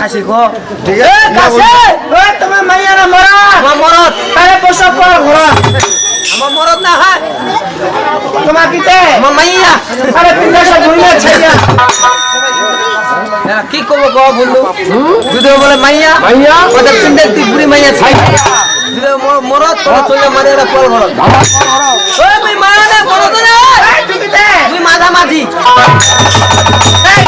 খাসি গো ঠিক এ আছে কাছে ওই তোমার মাইয়া না মরা। আমার মরদ। আরে বসব কর ঘোড়া আমার মরদ না হয়। তোমার কিতে? আমার মাইয়া। আরে পিন্ডা সব ছাইয়া কি কব গো বললু যদি বলে মাইয়া মাইয়া? ওদের তিনটে তুই বুড়ি মাইয়া ছাই যদি মর- মরদ তোরা চলে মারে এরা পর মরদ। ওই তুই মারা না মরদ না। এই তুই কিতে তুই মাথা মাঝি এই,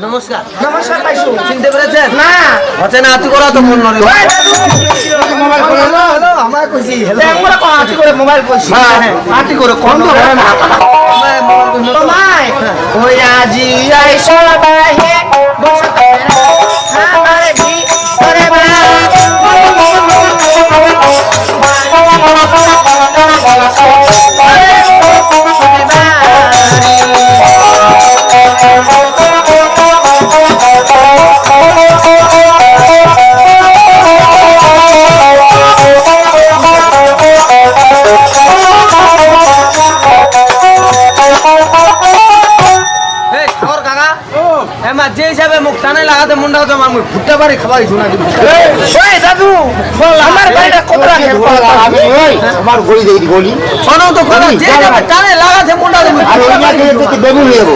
নমস্কার। নমস্কার পাইছো? চিনতে পেরেছেন? না। হচ্ছে না হাতি করা তো ফোন নরে মোবাইল করে হ্যালো হ্যালো আমার কইছি হ্যালো আমরা কোন হাতি করে মোবাইল করছি হ্যাঁ হাতি করে কোন তো করে না তোমায় ওই আজি আই সবাই বসতে আমার ভি করে এই ভুট্টা বাড়ি খাবাই শোনা কিন্তু। ওই দাদু আমার বাড়িটা কত রাখে আমি ওই আমার গলি দেখি গলি। শোনো তো কথা যে টানে লাগাতে মুন্ডা তুমি আর ওই গেলে তো বেগুন নেব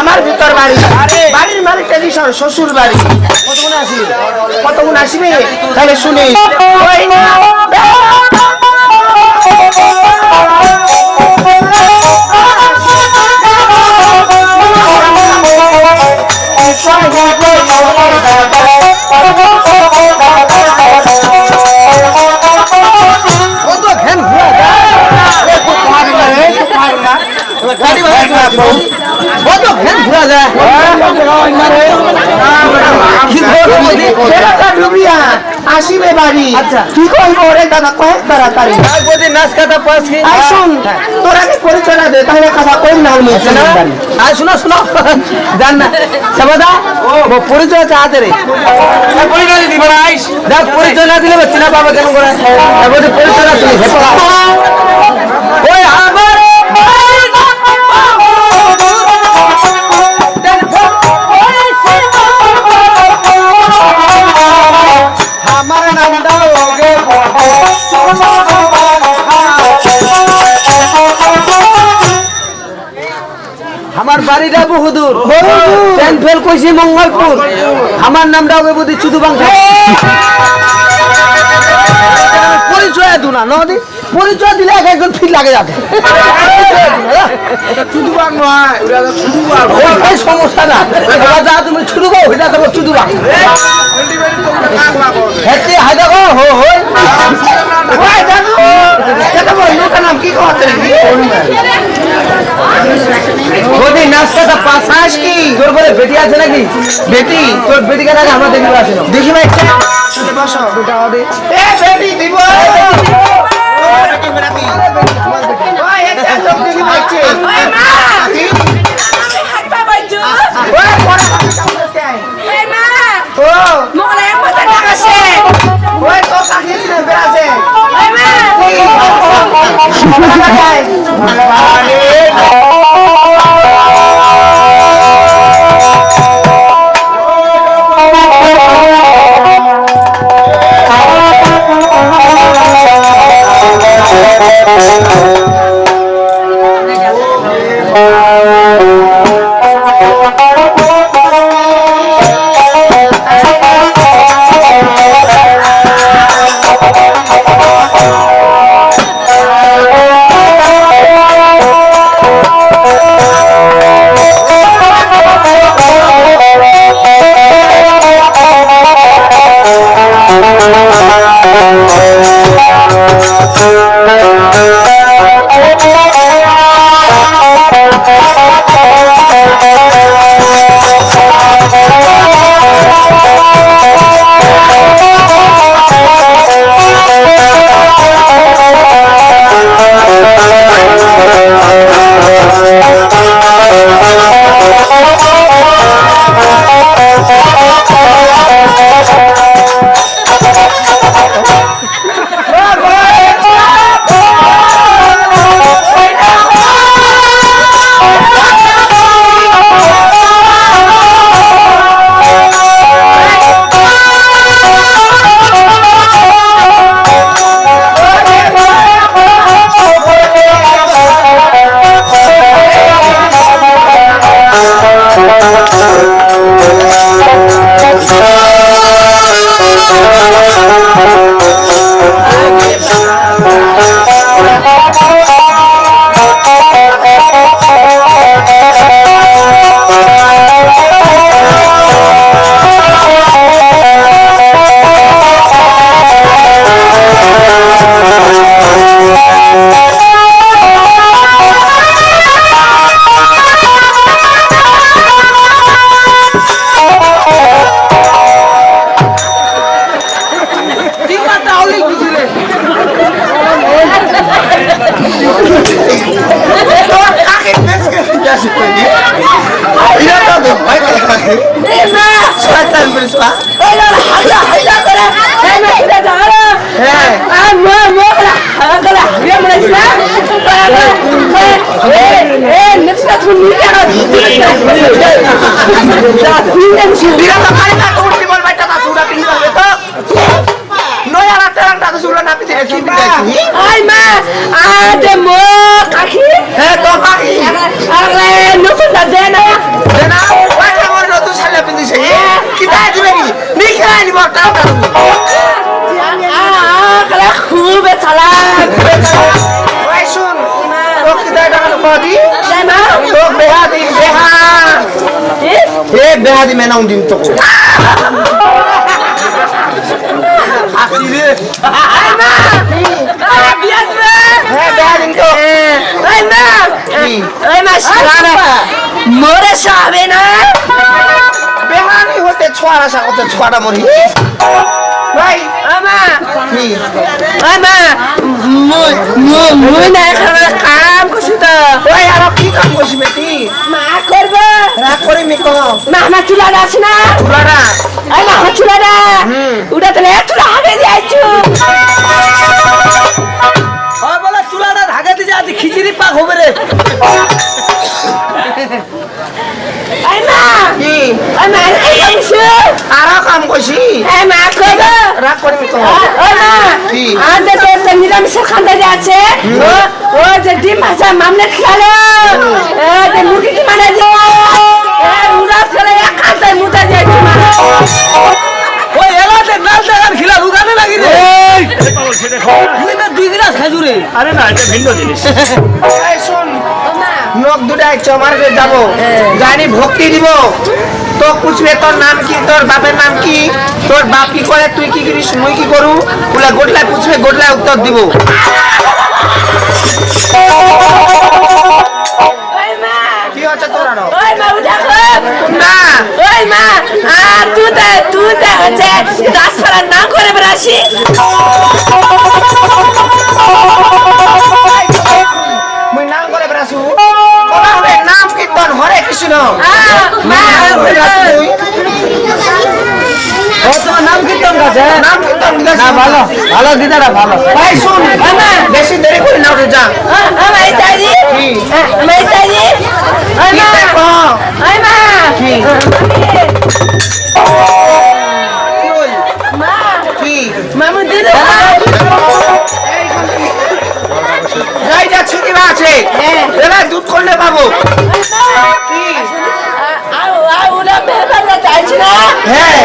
আমার ভিতর বাড়ি। বাড়ির মালিক টেলিশন শ্বশুর বাড়ি। কতক্ষণে আসবে? তাহলে শুনি। ওই বাড়ি আচ্ছা। কি কইব রে দাদা? কয় তাড়াতাড়ি। আর বৌদি নাচ কাটা পাস কি? আই শুন তোর আগে পরিচয় দে তাহলে কথা কই না আমি না? আর শুনো শুনো। জান না। সবদা ও পরিচয় চাতে রে। পরিচয় দিদি বড় আইস দেখ পরিচয় না দিলে চিনা পাবে কেন করে? বৌদি পরিচয় না দিলে। হেপা ওই আমার বাড়িটা বহুদূর। ট্রেন ফেল কইছি মঙ্গলপুর। আমার নামটা ওকে বুদ্ধি চুদু বাংলা পরিচয় দু না নদী পরিচয় দিলে এক একজন ফিট লাগে যাবে নয় সমস্যা না। যা তুমি ছুটু গো ওইটা দেবো চুদু বাং হেঁটে হাইদা গো হো হই ওই দাদু এটা বল লোকের নাম কি কথা? বৌদি নাস্তাটা পাশাস কি? তোর বলে বেটি আছে নাকি? বেটি? তোর বেটিকে নাকি আমরা দেখতে আসি না দেখি ভাই। বসো। এ বেটি দিব ওই Mira, দি মেনাউন দিন তো হ্যাঁ বেহা দিন তো কি মোরে সাবে না বেহানি হতে ছোয়ারা সা হতে ছোয়ারা মরি ভাই আমা আমা মুই মুই না খাবার কাম করছি তো ওই আর কি কাম করছি বেটি মা করব রাগ করে মি কো মা চুলা আছে না। তুলারা এই মা আমার চুলা না উড়া তাহলে চুলা হবে যাইছু হয় বলে চুলাটা ঢাকা দিয়ে আজ খিচুড়ি পাক হবে রে। এই মা। কি? এই মা এই করছি? আর কাম করছি। এই মা করব রাগ করে মি কো ওই মা কি? আমাদের তো একটা খান্দা যে ও ও যে ডিম ভাজা মামলে খেলো। আরে না এটা ভিন্ন জিনিস। শুন নখ দুটাই চমারকে যাব। জানি ভক্তি দিব। তো পুছবে তোর নাম কি তোর বাপের নাম কি তোর বাপ কি করে তুই কি করিস মুই কি করু? ওলা গোটলায় পুছবে গোটলায় উত্তর দিব। কি হচ্ছে তোর না ওই মা আর তুই তো তুই তো হচ্ছে দাস ফেলার নাম করে বেড়াসি মুই নাম করে বেড়াছু বলা হবে নাম কীর্তন হরে কৃষ্ণ। তোমার নাম কীর্তন কাছে নাম কীর্তন না ভালো ভালো দিদারা ভালো। ভাই শুন বেশি দেরি করে না উঠে যা আমার চাইদি আমার চাইদি ওই মা দেখো? মা। কি? কি মামু দিদা। কি না আছে এবার দুধ করলে পাবো। কি? ওরা চাইছি না? হ্যাঁ।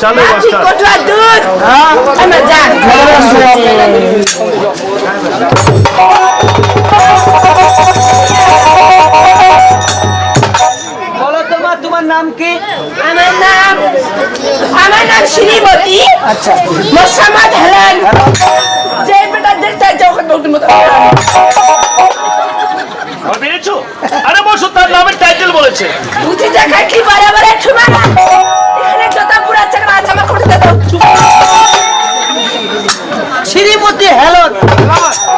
চালু মামি বাস্তা কটুয়া দুধ। আমার যা। বলো তোমার তোমার নাম কি? আমার নাম আমার নাম শ্রীমতী। আচ্ছা। মোসাম্মদ হেলেন যে বেটা দেখতে যখন বলতে মতো। পেরেছ আরে বসো তার নামের টাইটেল বলেছে। বুঝি দেখা কি বারে ছুমা এখানে শ্রীমতী হ্যালো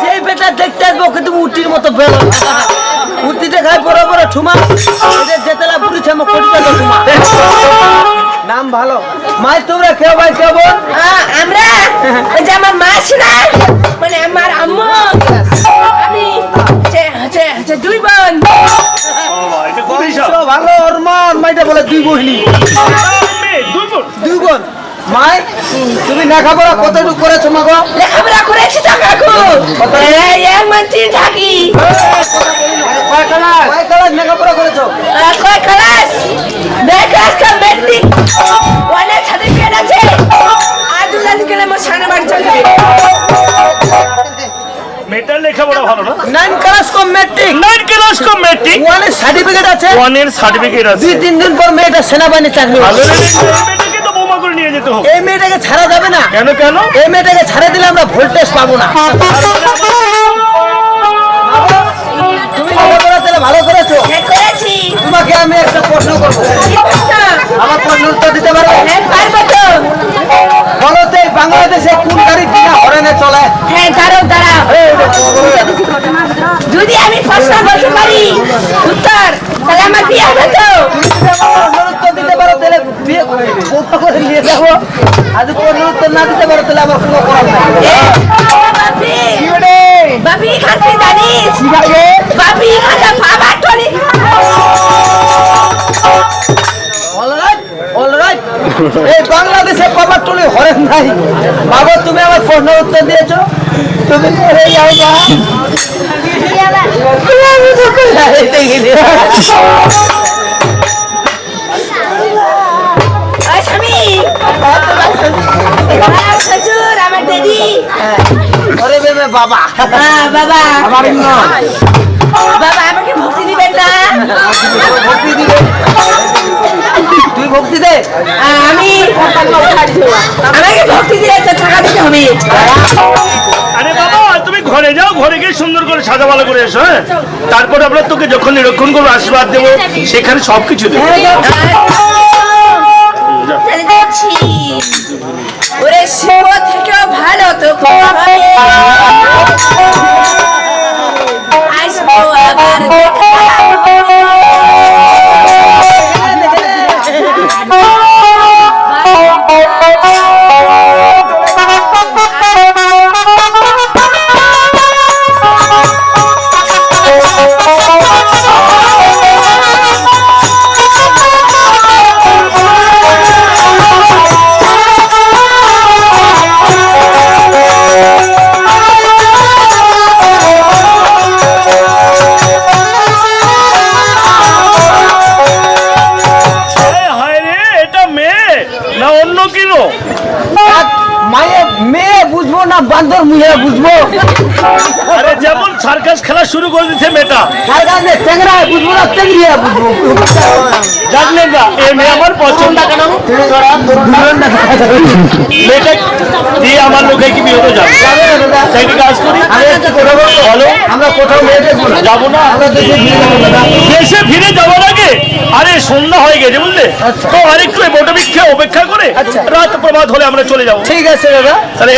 যে বেটা দেখতে আসব ওকে তুমি উটির মতো বেরো উটিতে খাই বড় বড় ঠুমা এদের পুরি ছামা কটিটা তো ঠুমা। নাম ভালো। মাই তোমরা কেউ ভাই কেউ বোন? আমরা? ওই যে আমার মা ছিল মানে আমার আম্মু। আমি দুই বোন। ভালো ওর মা মাইটা বলে দুই বহিনী। দুই বোন মাই তুমি লেখাপড়া কতটুকু করেছ মা গো? লেখাপড়া করেছি তো কাকু এই এক মান্টি থাকি। কয় ক্লাস কয় ক্লাস লেখাপড়া করেছ? আর কয় ক্লাস কা মেট্রিক অনেক সার্টিফিকেট আছে। আদুল্লাহ গেলে আমার সামনে বাড়ি চলে যাবে। মেয়েটার লেখাপড়া ভালো না? নাইন ক্লাস কম ম্যাট্রিক নাইন ক্লাস কম মেট্রিক ওয়ানের সার্টিফিকেট আছে। ওয়ানের সার্টিফিকেট আছে। দুই তিন দিন পর মেয়েটা সেনাবাহিনী চাকরি ভালো পাবে। এই মেয়েটাকে তো বৌমা করে নিয়ে যেতে হবে। এই মেয়েটাকে ছাড়া যাবে না। কেন কেন? এই মেয়েটাকে ছাড়া দিলে আমরা ভোল্টেজ পাবো না। ভালো করেছ। তোমাকে আমি একটা প্রশ্ন করব। করছ? আমার প্রশ্ন উত্তর দিতে পারবে? হ্যাঁ পারব তো। বলো তো বাংলাদেশে কোন গাড়ি কিনা হরেনে চলে? হ্যাঁ দাঁড়াও দাঁড়াও। যদি আমি প্রশ্ন বলতে পারি উত্তর তাহলে আমার বিয়ে হবে তো। দিতে পারো তাহলে বিয়ে করে নিয়ে যাব। আর যদি প্রশ্নের উত্তর না দিতে পারো তাহলে আমার কোনো করার নাই। এ, বাপি খাতে জানিস বাপি খাতে বাবা এই বাংলাদেশে পাবার টুলি হরেন নাই। বাবা তুমি আমার প্রশ্নের উত্তর দিয়েছ। তুমি বেবে বাবা আমার বাবা আমাকে ভক্তি দিবেন না ভক্তি দিবে তুই ভক্তি দে আমি আমাকে ভক্তি দিলে টাকা দিতে হবে আরে বাবা ঘরে যাও ঘরে গিয়ে সুন্দর করে সাজা ভালো করে এসো হ্যাঁ? তারপরে আমরা তোকে যখন নিরক্ষণ করব আশীর্বাদ দেবো সেখানে সবকিছু দেবো। তাহলে ওরে শিব থেকেও ভালো তো আসব আবার বুঝব। আরে যেমন সার্কাস খেলা শুরু করে দিচ্ছে মেয়েটা। ট্যাংরা বুঝব না বুঝব। জানলেন না এ মেয়ে আমার পছন্দ। কেন মেয়েটা দিয়ে আমার লোকে কি বিয়ে হতে যাবে? কাজ করি? বলো। আমরা কোথাও যাব না। দেশে ফিরে আগে? আরে সন্ধ্যা হয়ে গেছে বুঝলে? আচ্ছা। তো আরেকটু এই বটবৃক্ষে অপেক্ষা করে আচ্ছা। রাত প্রভাত হলে আমরা চলে যাব। ঠিক আছে দাদা। তাহলে